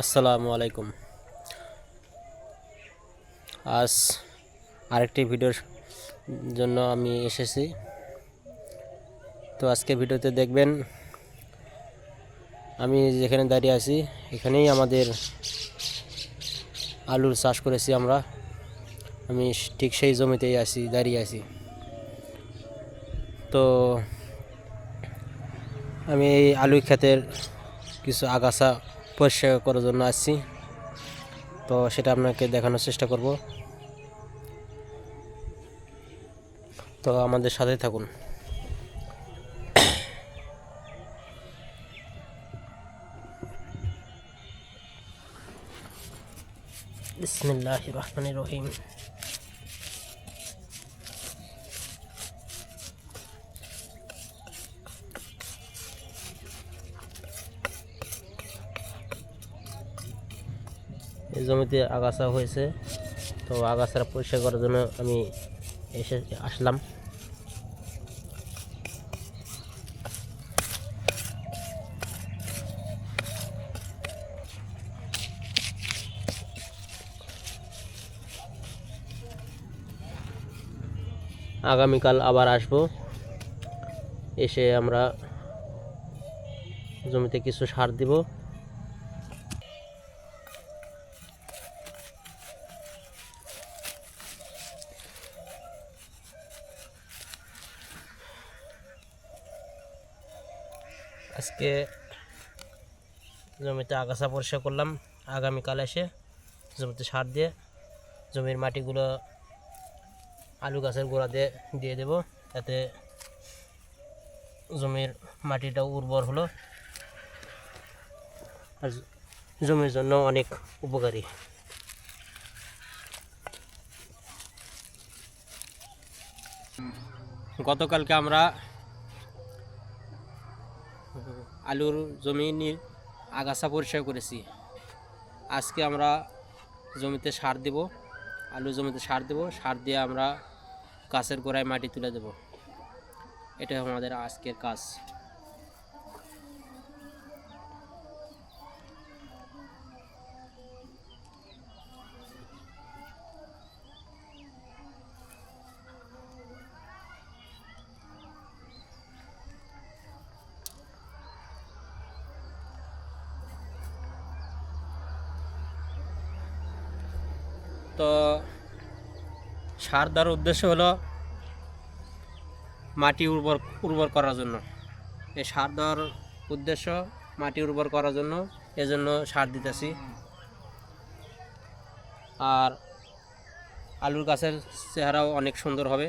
আসসালামু আলাইকুম। আজ আরেকটি ভিডিওর জন্য আমি এসেছি। তো আজকে ভিডিওতে দেখবেন, আমি যেখানে দাঁড়িয়ে আছি, এখানেই আমাদের আলুর চাষ করেছি আমরা। আমি ঠিক সেই জমিতেই আছি, দাঁড়িয়ে আছি। তো আমি এই আলু ক্ষেতের কিছু আগাছা পরিষ্কার করার জন্য আসছি। তো সেটা আপনাকে দেখানোর চেষ্টা করব। তো আমাদের সাথে থাকুন। বিসমিল্লাহ রহমান রহিম। এই জমিতে আগাছা হয়েছে, তো আগাছাটা পরিষ্কার করার জন্য আমি এসে আসলাম। আগামীকাল আবার আসব। এসে আমরা জমিতে কিছু সার দিব। আজকে জমিতে আগাছা পরিষ্কার করলাম, আগামীকাল এসে জমিতে সার দিয়ে জমির মাটিগুলো আলু গাছের গোড়া দিয়ে দিয়ে দেবো, যাতে জমির মাটিটা উর্বর হলো আর জমির জন্য অনেক উপকারী। গতকালকে আমরা আলুর জমি জমির আগাছা পরিষ্কার করেছি। আজকে আমরা জমিতে সার দেব, আলুর জমিতে সার দেব, সার দিয়ে আমরা গাছের গোড়ায় মাটি তুলে দেব। এটা আমাদের আজকের কাজ। তো সার দেওয়ার উদ্দেশ্য হলো মাটি উর্বর উর্বর করার জন্য। এই সার দেওয়ার উদ্দেশ্য মাটি উর্বর করার জন্য এজন্য সার দিতেছি। আর আলুর গাছের চেহারাও অনেক সুন্দর হবে।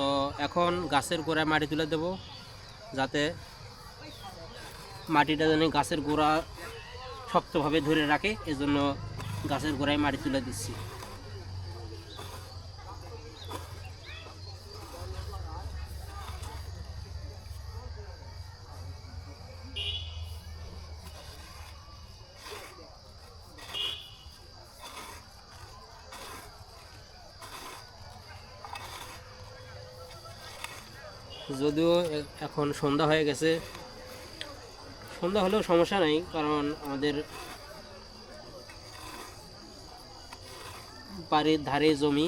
তো এখন গাছের গোড়ায় মাটি তুলে দেব, যাতে মাটিটা যেন গাছের গোড়া শক্তভাবে ধরে রাখে, এজন্য গাছের গোড়ায় মাটি তুলে দিচ্ছি। যদিও এখন সন্ধ্যা হয়ে গেছে। সন্ধ্যা হলেও সমস্যা নেই কারণ আমাদের বাড়ির ধারে জমি।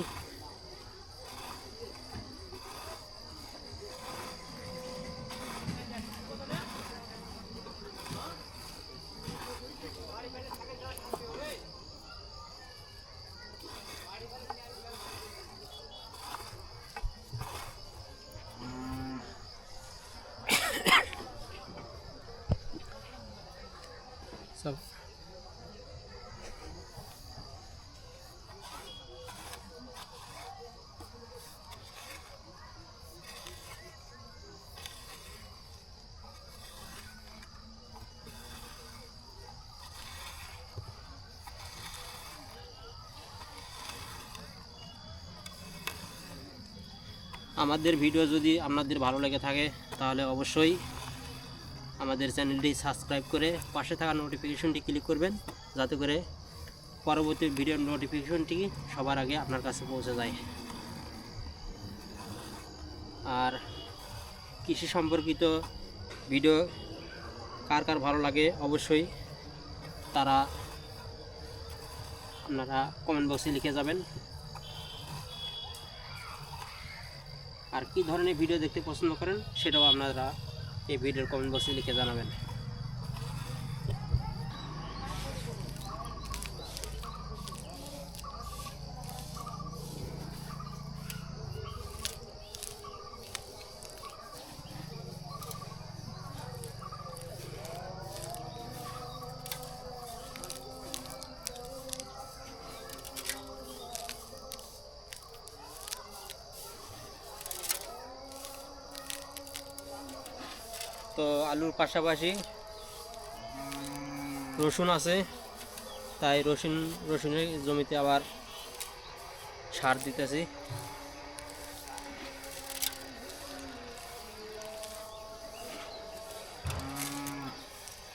সব। আমাদের ভিডিও যদি আপনাদের ভালো লেগে থাকে তাহলে অবশ্যই আমাদের চ্যানেলটি সাবস্ক্রাইব করে পাশে থাকা নোটিফিকেশনটি ক্লিক করবেন, যাতে করে পরবর্তী ভিডিও নোটিফিকেশনটি সবার আগে আপনার কাছে পৌঁছে যায়। আর কৃষি সম্পর্কিত ভিডিও কার কার ভালো লাগে অবশ্যই তারা আপনারা কমেন্ট বক্সে লিখে যাবেন। আর কি ধরনের ভিডিও দেখতে পছন্দ করেন সেটাও আপনারা ভিডিওর কমেন্ট বক্সে লিখে জানাবেন। তো আলুর পাশাপাশি রসুন আছে। তাই রসুন রসুনের জমিতে আবার সার দিতেছি।